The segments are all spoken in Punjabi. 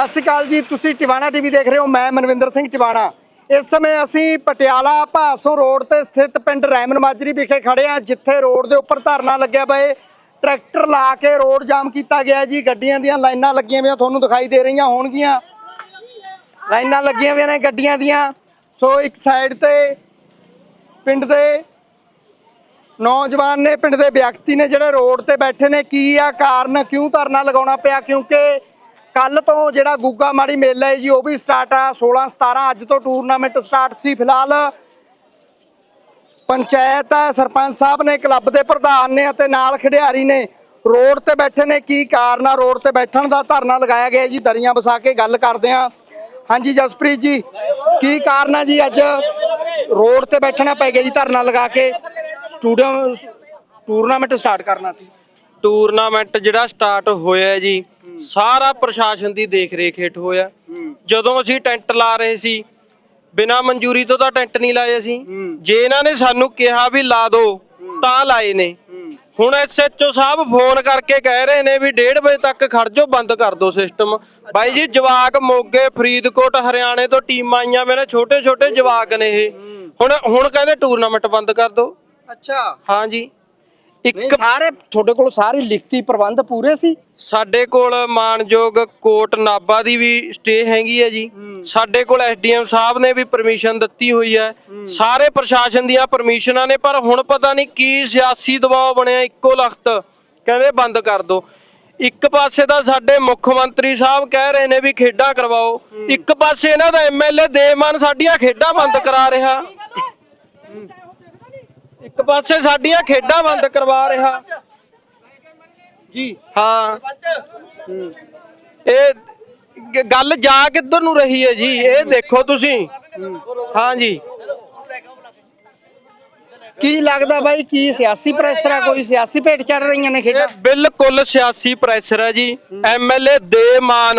ਸਤਿ ਸ਼੍ਰੀ ਅਕਾਲ ਜੀ, ਤੁਸੀਂ ਟਿਵਾਣਾ ਟੀਵੀ ਦੇਖ ਰਹੇ ਹੋ, ਮੈਂ ਮਨਵਿੰਦਰ ਸਿੰਘ ਟਿਵਾਣਾ। ਇਸ ਸਮੇਂ ਅਸੀਂ ਪਟਿਆਲਾ ਭਾਸੋਂ ਰੋਡ ਤੇ ਸਥਿਤ ਪਿੰਡ ਰੈਮਨ ਮਾਜਰੀ ਵਿਖੇ ਖੜੇ ਹਾਂ, ਜਿੱਥੇ ਰੋਡ ਦੇ ਉੱਪਰ ਧਰਨਾ ਲੱਗਿਆ ਪਏ ਟਰੈਕਟਰ ਲਾ ਕੇ ਰੋਡ ਜਾਮ ਕੀਤਾ ਗਿਆ ਜੀ, ਗੱਡੀਆਂ ਦੀਆਂ ਲਾਈਨਾਂ ਲੱਗੀਆਂ ਹੋਈਆਂ ਤੁਹਾਨੂੰ ਦਿਖਾਈ ਦੇ ਰਹੀਆਂ ਹੋਣਗੀਆਂ। ਲਾਈਨਾਂ ਲੱਗੀਆਂ ਹੋਈਆਂ ਨੇ ਗੱਡੀਆਂ ਦੀਆਂ। ਸੋ ਇੱਕ ਸਾਈਡ ਤੇ ਪਿੰਡ ਦੇ ਨੌਜਵਾਨ ਨੇ, ਪਿੰਡ ਦੇ ਵਿਅਕਤੀ ਨੇ ਜਿਹੜੇ ਰੋਡ ਤੇ ਬੈਠੇ ਨੇ, ਕੀ ਆ ਕਾਰਨ, ਕਿਉਂ ਧਰਨਾ ਲਗਾਉਣਾ ਪਿਆ, ਕਿਉਂਕਿ ਕੱਲ ਤੋਂ ਜਿਹੜਾ ਗੁੱਗਾ ਮਾੜੀ ਮੇਲਾ ਹੈ ਜੀ, ਉਹ ਵੀ ਸਟਾਰਟ ਆ। 16 17 ਅੱਜ ਤੋਂ ਟੂਰਨਾਮੈਂਟ ਸਟਾਰਟ ਸੀ ਫਿਲਹਾਲ। ਪੰਚਾਇਤ, ਸਰਪੰਚ ਸਾਹਿਬ ਨੇ, ਕਲੱਬ ਦੇ ਪ੍ਰਧਾਨ ਨੇ ਅਤੇ ਨਾਲ ਖਿਡਾਰੀ ਨੇ ਰੋਡ ਤੇ ਬੈਠੇ ਨੇ। ਕੀ ਕਾਰਨ ਆ? ਰੋਡ ਤੇ ਬੈਠਣ ਦਾ ਧਰਨਾ ਲਗਾਇਆ ਗਿਆ ਜੀ, ਦਰੀਆਂ ਵਸਾ ਕੇ ਗੱਲ ਕਰਦੇ ਆ ਹਾਂਜੀ ਜਸਪ੍ਰੀਤ ਜੀ, ਕੀ ਕਾਰਨ ਆ ਜੀ ਅੱਜ? ਰੋਡ ਤੇ ਬੈਠਣਾ ਪੈ ਗਿਆ ਜੀ ਧਰਨਾ ਲਗਾ ਕੇ। ਸਟੂਡੀਓ ਟੂਰਨਾਮੈਂਟ ਸਟਾਰਟ ਕਰਨਾ ਸੀ। ਟੂਰਨਾਮੈਂਟ ਜਿਹੜਾ ਸਟਾਰਟ ਹੋਇਆ ਜੀ ਸਾਰਾ ਪ੍ਰਸ਼ਾਸਨ ਦੀ ਦੇਖ ਰੇਖ ਹੇਠ ਹੋਇਆ। ਜਦੋਂ ਅਸੀਂ ਟੈਂਟ ਲਾ ਰਹੇ ਸੀ ਬਿਨਾ ਮਨਜ਼ੂਰੀ ਤੋਂ ਤਾਂ ਟੈਂਟ ਨਹੀਂ ਲਾਏ ਅਸੀਂ। ਜੇ ਇਹਨਾਂ ਨੇ ਸਾਨੂੰ ਕਿਹਾ ਵੀ ਲਾ ਦਿਓ ਤਾਂ ਲਾਏ ਨੇ। ਹੁਣ ਐਸਐਚਓ ਸਾਹਿਬ ਫੋਨ ਕਰਕੇ ਕਹਿ ਰਹੇ ਨੇ ਵੀ 1:30 ਵਜੇ ਤੱਕ ਖੜ ਜਾਓ ਬੰਦ ਕਰ ਦਿਓ ਸਿਸਟਮ ਬਾਈ ਜੀ ਜਵਾਕ ਮੋਗੇ ਫਰੀਦਕੋਟ ਹਰਿਆਣੇ ਤੋਂ ਟੀਮਾਂ ਆਈਆਂ ਮੇਰੇ ਛੋਟੇ ਛੋਟੇ ਜਵਾਕ ਨੇ ਇਹ। ਹੁਣ ਹੁਣ ਕਹਿੰਦੇ ਟੂਰਨਾਮੈਂਟ ਬੰਦ ਕਰ ਦਿਓ ਅੱਛਾ। ਹਾਂਜੀ ਇੱਕ ਸਾਰੇ ਤੁਹਾਡੇ ਕੋਲ ਸਾਰੇ ਲਿਖਤੀ ਪ੍ਰਬੰਧ ਪੂਰੇ ਸੀ? ਸਾਡੇ ਕੋਲ ਮਾਨਯੋਗ ਕੋਟ ਨਾਬਾ ਦੀ ਵੀ ਸਟੇ ਹੈਗੀ ਹੈ ਜੀ। ਸਾਡੇ ਕੋਲ ਐਸਡੀਐਮ ਸਾਹਿਬ ਨੇ ਵੀ ਪਰਮਿਸ਼ਨ ਦਿੱਤੀ ਹੋਈ ਹੈ। ਸਾਰੇ ਪ੍ਰਸ਼ਾਸਨ ਦੀਆਂ ਪਰਮਿਸ਼ਨਾਂ ਨੇ ਪਰ ਹੁਣ ਪਤਾ ਨਹੀਂ ਕੀ ਸਿਆਸੀ ਦਬਾਅ ਬਣਿਆ ਇੱਕੋ ਲਖਤ। ਕਹਿੰਦੇ ਬੰਦ ਕਰ ਦਿਓ ਇੱਕ ਪਾਸੇ ਤਾਂ ਸਾਡੇ ਮੁੱਖ ਮੰਤਰੀ ਸਾਹਿਬ ਕਹਿ ਰਹੇ ਨੇ ਵੀ ਖੇਡਾਂ ਕਰਵਾਓ। ਇੱਕ ਪਾਸੇ ਇਹਨਾਂ ਦਾ ਐਮਐਲਏ ਦੇਵਮਨ ਸਾਡੀਆਂ ਖੇਡਾਂ ਬੰਦ ਕਰਾ ਰਿਹਾ। ਇੱਕ ਪਾਸੇ ਸਾਡੀਆਂ ਖੇਡਾਂ ਬੰਦ ਕਰਵਾ ਰਿਹਾ। ਜੀ। ਹਾਂ। ਇਹ ਗ- ਗੱਲ ਜਾ ਕਿੱਧਰ ਨੂੰ ਰਹੀ ਹੈ ਜੀ? ਇਹ ਦੇਖੋ ਤੁਸੀਂ। ਹਾਂ ਜੀ। ਕੀ ਲੱਗਦਾ ਬਾਈ ਕੀ ਸਿਆਸੀ ਪ੍ਰੈਸ਼ਰ ਆ? ਕੋਈ ਸਿਆਸੀ ਭੇਟ ਚੜ ਰਹੀਆਂ ਨੇ ਖੇਡਾਂ? ਇਹ ਬਿਲਕੁਲ ਸਿਆਸੀ ਪ੍ਰੈਸ਼ਰ ਹੈ ਜੀ। ਐਮਐਲਏ ਦੇ ਮਾਨ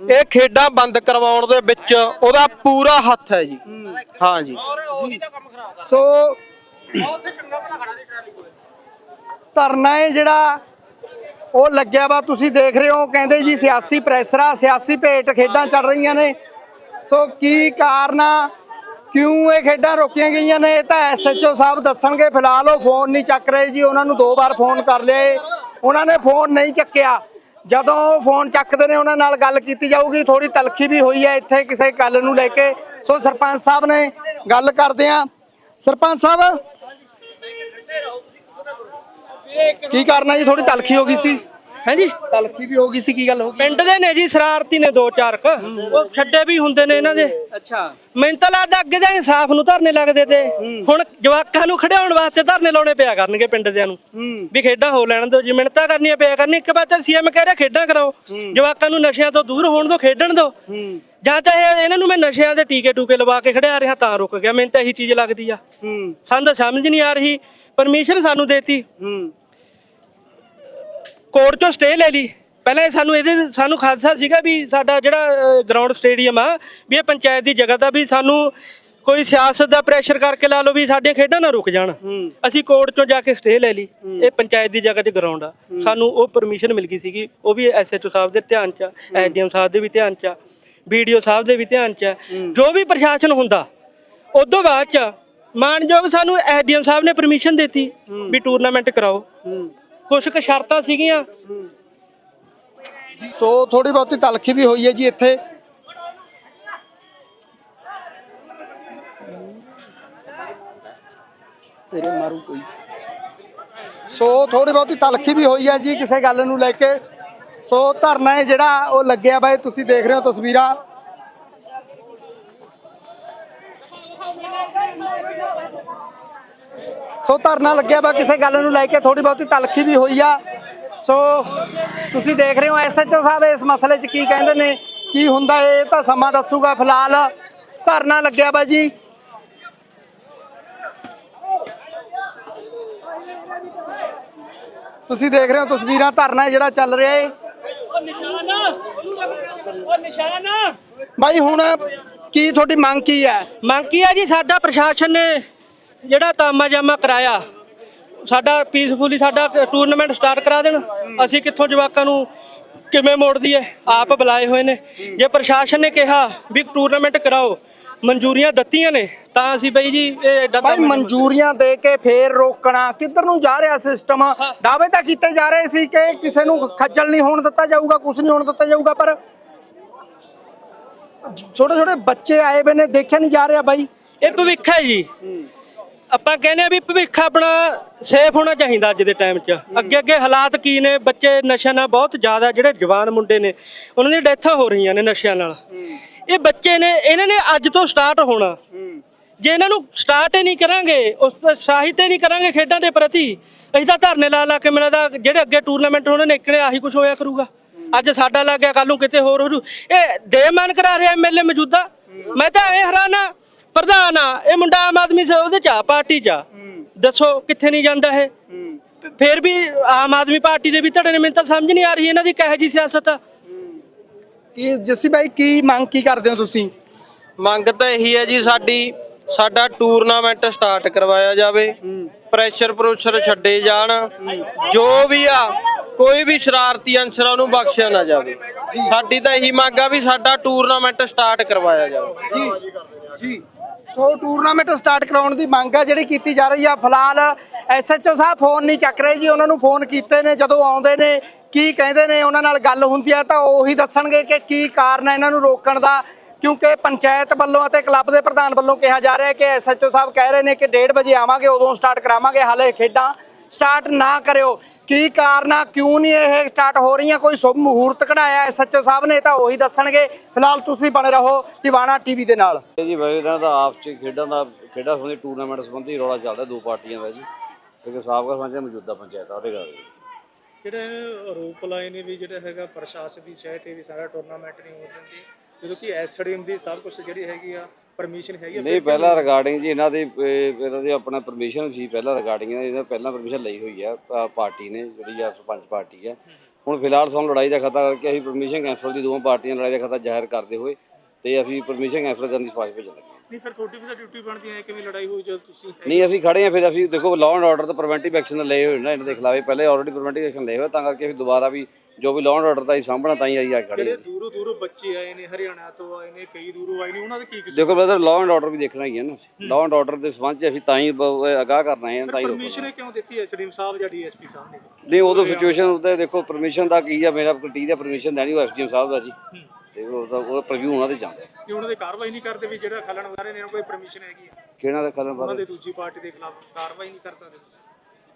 ਇਹ ਖੇਡਾਂ ਬੰਦ ਕਰਵਾਉਣ ਦੇ ਵਿੱਚ ਉਹਦਾ ਪੂਰਾ ਹੱਥ ਹੈ ਜੀ। ਹਾਂ ਜੀ। ਸੋ ਧਰਨਾ ਹੈ ਜਿਹੜਾ ਉਹ ਲੱਗਿਆ ਵਾ, ਤੁਸੀਂ ਦੇਖ ਰਹੇ ਹੋ, ਕਹਿੰਦੇ ਜੀ ਸਿਆਸੀ ਪ੍ਰੈਸ਼ਰ, ਸਿਆਸੀ ਭੇਟ ਖੇਡਾਂ ਚੱਲ ਰਹੀਆਂ ਨੇ। ਸੋ ਕੀ ਕਾਰਨ ਕਿਉਂ ਇਹ ਖੇਡਾਂ ਰੋਕੀਆਂ ਗਈਆਂ ਨੇ? ਇਹ ਤਾਂ ਐਸਐਚਓ ਸਾਹਿਬ ਦੱਸਣਗੇ, ਫਿਲਹਾਲ ਉਹ ਫੋਨ ਨਹੀਂ ਚੱਕ ਰਹੇ ਜੀ, ਉਹਨਾਂ ਨੂੰ ਦੋ ਵਾਰ ਫੋਨ ਕਰ ਲਿਆ ਉਹਨਾਂ ਨੇ ਫੋਨ ਨਹੀਂ ਚੱਕਿਆ। ਜਦੋਂ ਉਹ ਫੋਨ ਚੱਕਦੇ ਨੇ, ਉਹਨਾਂ ਨਾਲ ਗੱਲ ਕੀਤੀ ਜਾਊਗੀ ਥੋੜੀ ਤਲਖੀ ਵੀ ਹੋਈ ਹੈ ਇੱਥੇ ਕਿਸੇ ਗੱਲ ਨੂੰ ਲੈ ਕੇ। ਸੋ ਸਰਪੰਚ ਸਾਹਿਬ ਨੇ ਗੱਲ ਕਰਦੇ ਆ ਸਰਪੰਚ ਸਾਹਿਬ ਕੀ ਕਰਨਾ ਜੀ? ਥੋੜੀ ਤਲਖੀ ਹੋ ਗਈ ਸੀ। ਹਾਂਜੀ? ਤਲਖੀ ਵੀ ਹੋ ਗਈ ਸੀ ਕੀ ਗੱਲ ਹੋ ਗਈ? ਪਿੰਡ ਦੇ ਨੇ ਜੀ ਸ਼ਰਾਰਤੀ ਨੇ ਦੋ ਚਾਰ ਕ। ਉਹ ਛੱਡੇ ਵੀ ਹੁੰਦੇ ਨੇ ਇਹਨਾਂ ਦੇ। ਅੱਛਾ। ਮੈਨੂੰ ਤਾਂ ਲੱਗਦਾ ਅੱਗੇ ਦੇ ਇਨਸਾਫ ਨੂੰ ਧਰਨੇ ਲੱਗਦੇ ਤੇ। ਹੁਣ ਜਵਾਕਾਂ ਨੂੰ ਖੜਿਆਉਣ ਵਾਸਤੇ ਧਰਨੇ ਲਾਉਣੇ ਪਿਆ ਕਰਨਗੇ ਪਿੰਡ ਦਿਆਂ ਨੂੰ ਵੀ ਖੇਡਾਂ ਹੋ ਲੈਣ ਦਿਓ ਜੀ ਮਿਹਨਤਾਂ ਕਰਨੀਆਂ ਪਿਆ ਕਰਨੀ ਇੱਕ ਪਾਸੇ ਸੀਐਮ ਕਹਿ ਰਿਹਾ ਖੇਡਾਂ ਕਰਾਓ। ਜਵਾਕਾਂ ਨੂੰ ਨਸ਼ਿਆਂ ਤੋਂ ਦੂਰ ਹੋਣ ਦਿਓ ਖੇਡਣ ਦਿਓ। ਜਾਂ ਤਾਂ ਇਹ ਇਹਨਾਂ ਨੂੰ ਮੈਂ ਨਸ਼ਿਆਂ ਦੇ ਟੀਕੇ ਟੂਕੇ ਲਵਾ ਕੇ ਖੜਿਆ ਰਿਹਾ ਤਾਂ ਰੁਕ ਗਿਆ। ਮੈਨੂੰ ਤਾਂ ਇਹੀ ਚੀਜ਼ ਲੱਗਦੀ ਆ। ਸਾਨੂੰ ਤਾਂ ਸਮਝ ਨਹੀਂ ਆ ਰਹੀ। ਪਰਮਿਸ਼ਨ ਸਾਨੂੰ ਦੇਤੀ। ਕੋਰਟ ਚੋਂ ਸਟੇ ਲੈ ਲਈ। ਪਹਿਲਾਂ ਇਹ ਸਾਨੂੰ ਇਹਦੇ ਸਾਨੂੰ ਖਾਦਸਾ ਸੀਗਾ ਵੀ ਸਾਡਾ ਜਿਹੜਾ ਗਰਾਊਂਡ ਸਟੇਡੀਅਮ ਆ ਵੀ ਇਹ ਪੰਚਾਇਤ ਦੀ ਜਗ੍ਹਾ ਦਾ ਵੀ ਸਾਨੂੰ ਕੋਈ ਸਿਆਸਤ ਦਾ ਪ੍ਰੈਸ਼ਰ ਕਰਕੇ ਲਾ ਲਓ ਵੀ ਸਾਡੀਆਂ ਖੇਡਾਂ ਨਾ ਰੁਕ ਜਾਣ। ਅਸੀਂ ਕੋਰਟ ਚੋਂ ਜਾ ਕੇ ਸਟੇ ਲੈ ਲਈ। ਇਹ ਪੰਚਾਇਤ ਦੀ ਜਗ੍ਹਾ 'ਚ ਗਰਾਊਂਡ ਆ। ਸਾਨੂੰ ਉਹ ਪਰਮਿਸ਼ਨ ਮਿਲ ਗਈ ਸੀਗੀ। ਉਹ ਵੀ ਐਸਐਚਓ ਸਾਹਿਬ ਦੇ ਧਿਆਨ 'ਚ ਆ ਐਸਡੀਐਮ ਸਾਹਿਬ ਦੇ ਵੀ ਧਿਆਨ 'ਚ ਆ ਵੀਡੀਓ ਸਾਹਿਬ ਦੇ ਵੀ ਧਿਆਨ 'ਚ ਆ। ਜੋ ਵੀ ਪ੍ਰਸ਼ਾਸਨ ਹੁੰਦਾ ਉਦੋਂ ਬਾਅਦ 'ਚ ਮਾਨਯੋਗ ਸਾਨੂੰ ਐਸਡੀਐਮ ਸਾਹਿਬ ਨੇ ਪਰਮਿਸ਼ਨ ਦਿੱਤੀ ਵੀ ਟੂਰਨਾਮੈਂਟ ਕਰਾਓ। ਕੁਝ ਕੁ ਸ਼ਰਤਾਂ ਸੀਗੀਆਂ। ਸੋ ਥੋੜੀ ਬਹੁਤੀ ਤਲਖੀ ਵੀ ਹੋਈ ਹੈ ਜੀ ਇੱਥੇ। ਤੇਰੇ ਮਾਰੂ ਕੋਈ। ਸੋ ਥੋੜੀ ਬਹੁਤੀ ਤਲਖੀ ਵੀ ਹੋਈ ਹੈ ਜੀ ਕਿਸੇ ਗੱਲ ਨੂੰ ਲੈ ਕੇ। ਸੋ ਧਰਨਾ ਹੈ ਜਿਹੜਾ ਉਹ ਲੱਗਿਆ ਬਾਈ ਤੁਸੀਂ ਦੇਖ ਰਹੇ ਹੋ ਤਸਵੀਰਾਂ। ਸੋ ਧਰਨਾ ਲੱਗਿਆ ਵਾ, ਕਿਸੇ ਗੱਲ ਨੂੰ ਲੈ ਕੇ ਥੋੜੀ ਬਹੁਤੀ ਤਲਖੀ ਵੀ ਹੋਈ ਆ। ਸੋ ਤੁਸੀਂ ਦੇਖ ਰਹੇ ਹੋ ਐਸਐਚਓ ਸਾਹਿਬ, ਇਸ ਮਸਲੇ 'ਚ ਕੀ ਕਹਿੰਦੇ ਨੇ, ਕੀ ਹੁੰਦਾ ਇਹ ਤਾਂ ਸਮਾਂ ਦੱਸੂਗਾ ਫਿਲਹਾਲ। ਧਰਨਾ ਲੱਗਿਆ ਵਾ ਜੀ। ਤੁਸੀਂ ਦੇਖ ਰਹੇ ਹੋ ਤਸਵੀਰਾਂ, ਧਰਨਾ ਜਿਹੜਾ ਚੱਲ ਰਿਹਾ ਏ। ਬਾਈ, ਹੁਣ ਕੀ ਤੁਹਾਡੀ ਮੰਗ ਕੀ ਹੈ? ਮੰਗ ਕੀ ਹੈ ਜੀ? ਸਾਡਾ ਪ੍ਰਸ਼ਾਸਨ ਨੇ ਜਿਹੜਾ ਤਾਮਾ ਜਾਮਾ ਕਰਾਇਆ ਸਾਡਾ ਪੀਸਫੁਲੀ ਸਾਡਾ ਟੂਰਨਾਮੈਂਟ ਸਟਾਰਟ ਕਰਾ ਦੇਣ। ਅਸੀਂ ਕਿੱਥੋਂ ਜਵਾਕਾਂ ਨੂੰ ਕਿਵੇਂ ਮੋੜਦੀ ਹੈ ਆਪ ਬੁਲਾਏ ਹੋਏ ਨੇ। ਜੇ ਪ੍ਰਸ਼ਾਸਨ ਨੇ ਕਿਹਾ ਵੀ ਟੂਰਨਾਮੈਂਟ ਕਰਾਓ ਮਨਜ਼ੂਰੀਆਂ ਦਿੱਤੀਆਂ ਨੇ ਤਾਂ ਅਸੀਂ ਬਈ ਜੀ ਇਹ ਭਾਈ ਮਨਜ਼ੂਰੀਆਂ ਦੇ ਕੇ ਫੇਰ ਰੋਕਣਾ। ਕਿੱਧਰ ਨੂੰ ਜਾ ਰਿਹਾ ਸਿਸਟਮ ਦਾਅਵੇ ਤਾਂ ਕੀਤੇ ਜਾ ਰਹੇ ਸੀ ਕਿ ਕਿਸੇ ਨੂੰ ਖੱਜਲ ਨਹੀਂ ਹੋਣ ਦਿੱਤਾ ਜਾਊਗਾ ਕੁਝ ਨਹੀਂ ਹੋਣ ਦਿੱਤਾ ਜਾਊਗਾ ਪਰ ਛੋਟੇ ਛੋਟੇ ਬੱਚੇ ਆਏ ਵੇ ਨੇ ਦੇਖਿਆ ਨਹੀਂ ਜਾ ਰਿਹਾ ਬਾਈ। ਇਹ ਭਵਿੱਖ ਹੈ ਜੀ। ਆਪਾਂ ਕਹਿੰਦੇ ਆ ਵੀ ਭਵਿੱਖ ਆਪਣਾ ਸੇਫ ਹੋਣਾ ਚਾਹੀਦਾ ਅੱਜ ਦੇ ਟਾਈਮ 'ਚ। ਅੱਗੇ ਅੱਗੇ ਹਾਲਾਤ ਕੀ ਨੇ? ਬੱਚੇ ਨਸ਼ਿਆਂ ਨਾਲ ਬਹੁਤ ਜ਼ਿਆਦਾ ਜਿਹੜੇ ਜਵਾਨ ਮੁੰਡੇ ਨੇ ਉਹਨਾਂ ਦੀਆਂ ਡੈਥਾਂ ਹੋ ਰਹੀਆਂ ਨੇ ਨਸ਼ਿਆਂ ਨਾਲ। ਇਹ ਬੱਚੇ ਨੇ ਇਹਨਾਂ ਨੇ ਅੱਜ ਤੋਂ ਸਟਾਰਟ ਹੋਣਾ। ਜੇ ਇਹਨਾਂ ਨੂੰ ਸਟਾਰਟ ਹੀ ਨਹੀਂ ਕਰਾਂਗੇ ਉਸ ਦਾ ਸਾਹਿਤ ਹੀ ਨਹੀਂ ਕਰਾਂਗੇ ਖੇਡਾਂ ਦੇ ਪ੍ਰਤੀ ਅਸੀਂ ਤਾਂ ਧਰਨੇ ਲਾ ਲਾ ਕੇ ਮੇਰਾ ਤਾਂ ਜਿਹੜੇ ਅੱਗੇ ਟੂਰਨਾਮੈਂਟ ਹੋਣੇ ਨੇ ਇਕਣੇ ਆਹੀ ਕੁਝ ਹੋਇਆ ਕਰੂਗਾ। ਅੱਜ ਸਾਡਾ ਲੱਗ ਗਿਆ ਕੱਲ ਨੂੰ ਕਿਤੇ ਹੋਰ ਹੋ ਜੂ। ਇਹ ਦੇਮਾਨ ਕਰਾ ਰਿਹਾ ਐਮਐਲਏ ਮੌਜੂਦਾ। ਮੈਂ ਤਾਂ ਇਹ ਹੈਰਾਨਾ ਪ੍ਰਧਾਨ ਆ ਇਹ ਮੁੰਡਾ ਆਮ ਆਦਮੀ ਸੇ ਉਹਦੇ ਚ ਆ ਪਾਰਟੀ ਚ ਆ। ਦੱਸੋ ਕਿੱਥੇ ਨਹੀਂ ਜਾਂਦਾ ਇਹ? ਫਿਰ ਵੀ ਆਮ ਆਦਮੀ ਪਾਰਟੀ ਦੇ ਵੀ ਧੜੇ ਨੇ ਮੈਨੂੰ ਤਾਂ ਸਮਝ ਨਹੀਂ ਆ ਰਹੀ ਇਹਨਾਂ ਦੀ ਕਿਹੋ ਜੀ ਸਿਆਸਤ ਆ। ਕੀ ਜੱਸੀ ਬਾਈ ਕੀ ਮੰਗ ਕੀ ਕਰਦੇ ਹੋ ਤੁਸੀਂ? ਮੰਗ ਤਾਂ ਇਹੀ ਹੈ ਜੀ ਸਾਡੀ ਸਾਡਾ ਟੂਰਨਾਮੈਂਟ ਸਟਾਰਟ ਕਰਵਾਇਆ ਜਾਵੇ। ਪ੍ਰੈਸ਼ਰ ਪ੍ਰੋਸ਼ਰ ਛੱਡੇ ਜਾਣ। ਜੋ ਵੀ ਆ ਕੋਈ ਵੀ ਸ਼ਰਾਰਤੀ ਅੰਸਰ ਉਹਨੂੰ ਬਖਸ਼ਿਆ ਨਾ ਜਾਵੇ। ਸਾਡੀ ਤਾਂ ਇਹੀ ਮੰਗ ਆ ਵੀ ਸਾਡਾ ਟੂਰਨਾਮੈਂਟ ਸਟਾਰਟ ਕਰਵਾਇਆ ਜਾਵੇ। ਜੀ। ਜੀ। ਸੋ ਟੂਰਨਾਮੈਂਟ ਸਟਾਰਟ ਕਰਾਉਣ ਦੀ ਮੰਗ ਆ ਜਿਹੜੀ ਕੀਤੀ ਜਾ ਰਹੀ ਆ। ਫਿਲਹਾਲ ਐਸਐਚਓ ਸਾਹਿਬ ਫੋਨ ਨਹੀਂ ਚੱਕ ਰਹੇ ਜੀ, ਉਹਨਾਂ ਨੂੰ ਫੋਨ ਕੀਤੇ ਨੇ, ਜਦੋਂ ਆਉਂਦੇ ਨੇ, ਕੀ ਕਹਿੰਦੇ ਨੇ, ਉਹਨਾਂ ਨਾਲ ਗੱਲ ਹੁੰਦੀ ਹੈ ਤਾਂ ਉਹੀ ਦੱਸਣਗੇ ਕਿ ਕੀ ਕਾਰਨ ਹੈ ਇਹਨਾਂ ਨੂੰ ਰੋਕਣ ਦਾ। ਕਿਉਂਕਿ ਪੰਚਾਇਤ ਵੱਲੋਂ ਅਤੇ ਕਲੱਬ ਦੇ ਪ੍ਰਧਾਨ ਵੱਲੋਂ ਕਿਹਾ ਜਾ ਰਿਹਾ ਹੈ ਕਿ ਐਸਐਚਓ ਸਾਹਿਬ ਕਹਿ ਰਹੇ ਨੇ ਕਿ 1:30 ਵਜੇ ਆਵਾਂਗੇ, ਉਦੋਂ ਸਟਾਰਟ ਕਰਾਵਾਂਗੇ, ਹਾਲੇ ਖੇਡਾਂ ਸਟਾਰਟ ਨਾ ਕਰਿਓ। ਕੀ ਕਾਰਨ ਆ ਕਿਉਂ ਨਹੀਂ ਇਹ ਸਟਾਰਟ ਹੋ ਰਹੀਆਂ? ਕੋਈ ਸ਼ੁਭ ਮਹੂਰਤ ਕਢਾਇਆ ਐਸਐਚਓ ਸਾਹਿਬ ਨੇ ਤਾਂ ਉਹੀ ਦੱਸਣਗੇ। ਫਿਲਹਾਲ ਤੁਸੀਂ ਬਣੇ ਰਹੋ ਟਿਵਾਣਾ ਟੀਵੀ ਦੇ ਨਾਲ। ਜੀ ਬਾਈ ਇਹਨਾਂ ਦਾ ਆਪਸ ਚ ਖੇਡਾਂ ਦਾ ਖੇਡਾਂ ਸੰਬੰਧੀ ਟੂਰਨਾਮੈਂਟ ਸੰਬੰਧੀ ਰੌਲਾ ਚੱਲਦਾ ਦੋ ਪਾਰਟੀਆਂ ਦਾ ਜੀ। ਇੱਕ ਸਾਬਕਾ ਸਰਪੰਚ ਮੌਜੂਦਾ ਪੰਚਾਇਤ ਆ ਉਹਦੇ ਗੱਲ ਜਿਹੜੇ ਆਰੋਪ ਲਾਏ ਨੇ ਵੀ ਜਿਹੜਾ ਹੈਗਾ ਪ੍ਰਸ਼ਾਸਨ ਦੀ ਸ਼ਹਿ ਤੇ ਵੀ ਸਾਰਾ ਟੂਰਨਾਮੈਂਟ ਨਹੀਂ ਹੋਣ ਦਿੰਦੀ ਜਦੋਂ ਕਿ ਐਸਡੀਐਮ ਦੀ ਸਭ ਕੁਝ ਜਿਹੜੀ ਹੈਗੀ ਆ ਪਰਮਿਸ਼ਨ ਹੈਗੀ ਆ, ਨਹੀਂ ਪਹਿਲਾਂ ਰਿਗਾਰਡਿੰਗ ਜੀ ਇਹਨਾਂ ਦੀ ਇਹ- ਇਹਨਾਂ ਦੀ ਆਪਣਾ ਪਰਮਿਸ਼ਨ ਸੀ ਪਹਿਲਾਂ ਰਿਗਾਰਡਿੰਗ ਇਹਨਾਂ ਪਹਿਲਾਂ ਪਰਮਿਸ਼ਨ ਲਈ ਹੋਈ ਆ ਪਾਰਟੀ ਨੇ ਜਿਹੜੀ ਆ ਸਰਪੰਚ ਪਾਰਟੀ ਆ ਹੁਣ ਫਿਲਹਾਲ ਸਾਨੂੰ ਲੜਾਈ ਦਾ ਖਤਰਾ ਕਰਕੇ ਅਸੀਂ ਪਰਮਿਸ਼ਨ ਕੈਂਸਲ ਦੀ ਦੋਵਾਂ ਪਾਰਟੀਆਂ ਲੜਾਈ ਦਾ ਖਤਰਾ ਜ਼ਾਹਿਰ ਕਰਦੇ ਹੋਏ ਤੇ ਅਸੀਂ ਪਰਮਿਸ਼ਨ ਕੈਂਸਲ ਕਰਨ ਦੀ ਸਿਫਾਰਿਸ਼ ਭੇਜਣ ਲੱਗੇ ਹਾਂ। ਨਹੀਂ ਫਿਰ ਤੁਹਾਡੀ ਵੀ ਤਾਂ ਡਿਊਟੀ ਬਣਦੀ ਹੈ ਕਿਵੇਂ ਲੜਾਈ ਹੋਈ ਜਦੋਂ ਤੁਸੀਂ ਨਹੀਂ ਅਸੀਂ ਖੜੇ ਆ ਫਿਰ ਅਸੀਂ ਦੇਖੋ ਲਾਅ ਐਂਡ ਆਰਡਰ ਤੇ ਪ੍ਰੀਵੈਂਟਿਵ ਐਕਸ਼ਨ ਲਏ ਹੋਏ ਨੇ ਇਹਨਾਂ ਦੇ ਖਿਲਾਫ ਪਹਿਲੇ ਆਲਰੇਡੀ ਪ੍ਰੀਵੈਂਟਿਵ ਐਕਸ਼ਨ ਲਏ ਹੋਏ ਤਾਂ ਕਰਕੇ ਅਸੀਂ ਦੁਬਾਰਾ ਵੀ ਜੋ ਵੀ ਲਾਅ ਐਂਡ ਆਰਡਰ ਦਾ ਹੀ ਸਾਂਭਣਾ ਤਾਂ ਹੀ ਆਈ ਆ ਖੜੇ ਜਿਹੜੇ ਹਾਂ। ਦੂਰੋਂ ਦੂਰੋਂ ਬੱਚੇ ਆਏ ਨੇ ਹਰਿਆਣਾ ਤੋਂ ਆਏ ਨੇ ਕਈ ਦੂਰੋਂ ਆਏ ਨੇ ਉਹਨਾਂ ਦਾ ਕੀ ਕਸੂਰ ਦੇਖੋ ਬ੍ਰਦਰ ਲਾਅ ਐਂਡ ਆਰਡਰ ਵੀ ਦੇਖਣਾ ਹੀ ਹੈ ਨਾ। ਲਾਅ ਐਂਡ ਆਰਡਰ ਦੇ ਸੰਬੰਧ ਚ ਅਸੀਂ ਤਾਂ ਹੀ ਅਗਾਹ ਕਰਨਾ ਹੈ ਤਾਂ ਹੀ ਪਰਮਿਸ਼ਨ ਕਿਉਂ ਦਿੱਤੀ ਐਸਡੀਐਮ ਸਾਹਿਬ ਜਾਂ ਡੀਐਸਪੀ ਸਾਹਿਬ ਨੇ? ਨਹੀਂ ਉਦੋਂ ਸਿਚੁਏਸ਼ਨ ਉੱਤੇ ਦੇਖੋ ਪਰਮਿਸ਼ਨ ਦਾ ਕੀ ਆ ਮੇਰਾ ਕਟੀ ਦਾ ਪਰਮਿਸ਼ਨ ਦੇਣੀ ਉਹ ਐਸਡੀਐਮ ਸਾਹਿਬ ਦਾ ਜੀ। ਤੇ ਉਹ ਤਾਂ ਉਹ ਪ੍ਰੀਵਿਊ ਉਹਨਾਂ ਦੇ ਜਾਂਦਾ ਕਿ ਉਹਨਾਂ ਦੇ ਕਾਰਵਾਈ ਨਹੀਂ ਕਰਦੇ ਵੀ ਜਿਹੜਾ ਖਲਣ ਵਾਲੇ ਨੇ ਇਹਨਾਂ ਕੋਈ ਪਰਮਿਸ਼ਨ ਹੈਗੀ ਆ? ਕਿਹਨਾਂ ਦਾ ਖਲਨ ਉਹਨਾਂ ਬਾਰੇ ਦੇ ਦੂਜੀ ਪਾਰਟੀ ਦੇ ਖਿਲਾਫ ਕਾਰਵਾਈ ਨਹੀਂ ਕਰ ਸਕਦੇ ਤੁਸੀਂ।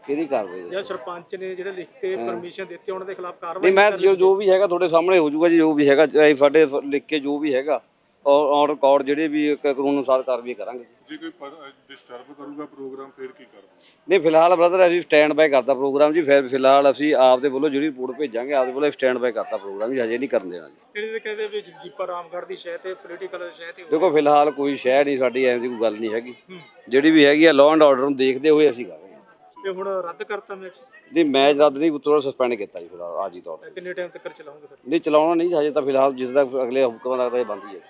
ਕਿਹਦੀ ਕਾਰਵਾਈ ਦਾ? ਜਾਂ ਸਰਪੰਚ ਨੇ ਜਿਹੜੇ ਲਿਖ ਕੇ ਪਰਮਿਸ਼ਨ ਦਿੱਤੀ ਉਹਨਾਂ ਦੇ ਖਿਲਾਫ ਕਾਰਵਾਈ ਨਹੀਂ ਮੈਂ ਜੋ ਜੋ ਵੀ ਹੈਗਾ ਤੁਹਾਡੇ ਸਾਹਮਣੇ ਹੋ ਜਾਊਗਾ ਜੀ ਜੋ ਵੀ ਹੈਗਾ ਚਾਹੇ ਸਾਡੇ ਫ- ਲਿਖ ਕੇ ਜੋ ਵੀ ਹੈਗਾ। ਔਰ ਔਰ ਰਿਕਾਰਡ ਜਿਹੜੇ ਵੀ ਇੱਕ ਕਾਨੂੰਨ ਅਨੁਸਾਰ ਕਾਰਵਾਈ ਕਰਾਂਗੇ ਜੇ। ਕੋਈ ਡਿਸਟਰਬ ਕਰੂਗਾ ਪ੍ਰੋਗਰਾਮ ਫਿਰ ਕੀ ਕਰਨਾ ਨਹੀਂ ਫਿਲਹਾਲ ਬ੍ਰਦਰ ਅਸੀਂ ਸਟੈਂਡ ਬਾਈ ਕਰਤਾ ਪ੍ਰੋਗਰਾਮ ਜੀ ਫਿਰ ਫਿਲਹਾਲ ਅਸੀਂ ਆਪ ਦੇ ਵੱਲੋਂ ਜਿਹੜੀ ਰਿਪੋਰਟ ਭੇਜਾਂਗੇ ਆਪ ਦੇ ਵੱਲੋਂ ਸਟੈਂਡ ਬਾਈ ਕਰਤਾ ਪ੍ਰੋਗਰਾਮ ਜੀ ਹਜੇ ਨਹੀਂ ਕਰਨ ਦੇਣਾ ਜੀ। ਜਿਹੜੇ ਕਹਿੰਦੇ ਵੀ ਦੀਪਾ ਰਾਮਗੜ੍ਹ ਦੀ ਸ਼ਹਿ ਤੇ ਪੋਲੀਟੀਕਲ ਸ਼ਹਿ ਤੇ ਦੇਖੋ ਫਿਲਹਾਲ ਕੋਈ ਸ਼ਹਿਰ ਨਹੀਂ ਸਾਡੀ ਐਵੇਂ ਦੀ ਕੋਈ ਗੱਲ ਨਹੀਂ ਹੈਗੀ। ਜਿਹੜੀ ਵੀ ਹੈਗੀ ਆ ਲਾਅ ਐਂਡ ਆਰਡਰ ਨੂੰ ਦੇਖਦੇ ਹੋਏ ਅਸੀਂ ਕਰ ਰਹੇ ਹਾਂ। ਤੇ ਹੁਣ ਰੱਦ ਕਰਤਾ ਮੈਚ ਨਹੀਂ ਮੈਚ ਰੱਦ ਨਹੀਂ ਉਤੋਂ ਸਸਪੈਂਡ ਕੀਤਾ ਜੀ ਫਿਲਹਾਲ ਅੱਜ ਹੀ ਤੌਰ ਤੇ। ਕਿੰਨੇ ਟਾਈਮ ਤੱਕ ਚਲਾਉਂਗੇ ਫਿਰ? ਨਹੀਂ ਚਲਾਉਣਾ ਨਹੀਂ ਹਜੇ ਤਾਂ ਫਿਲਹਾਲ ਜਿਸ ਦਾ ਅਗਲੇ ਹੁਕਮਾਂ ਦਾ ਤਾਂ ਇਹ ਬੰਦ ਹੀ ਹੈ।